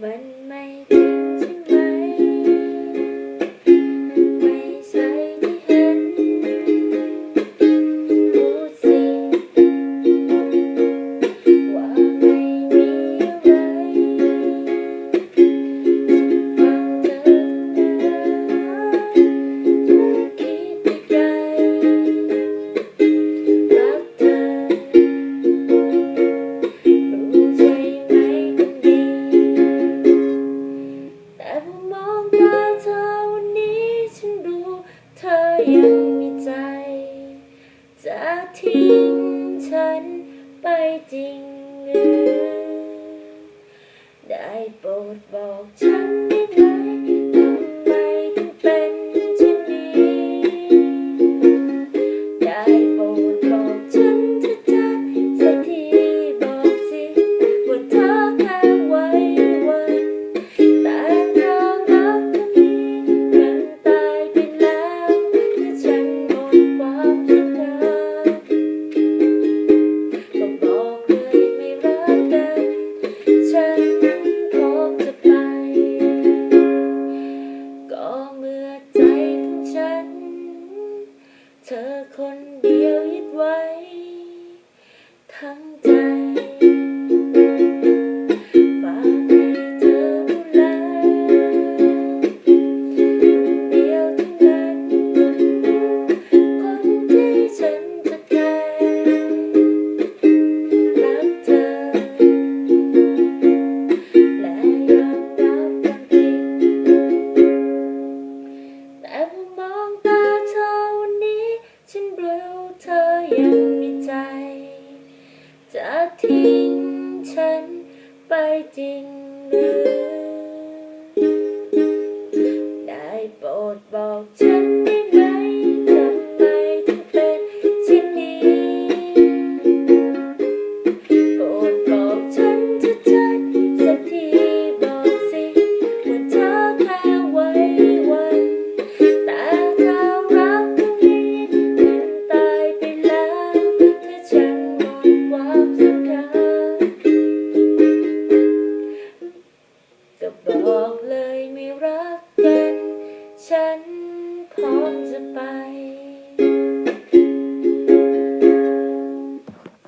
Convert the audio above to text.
When my things ยังมีใจ จะทิ้งฉันไปจริงหรือได้โปรดบอกฉันได้ไหมทำไมถึงเป็น ยังมีใจ จะทิ้งฉันไปจริงหรือ ได้โปรดบอกฉัน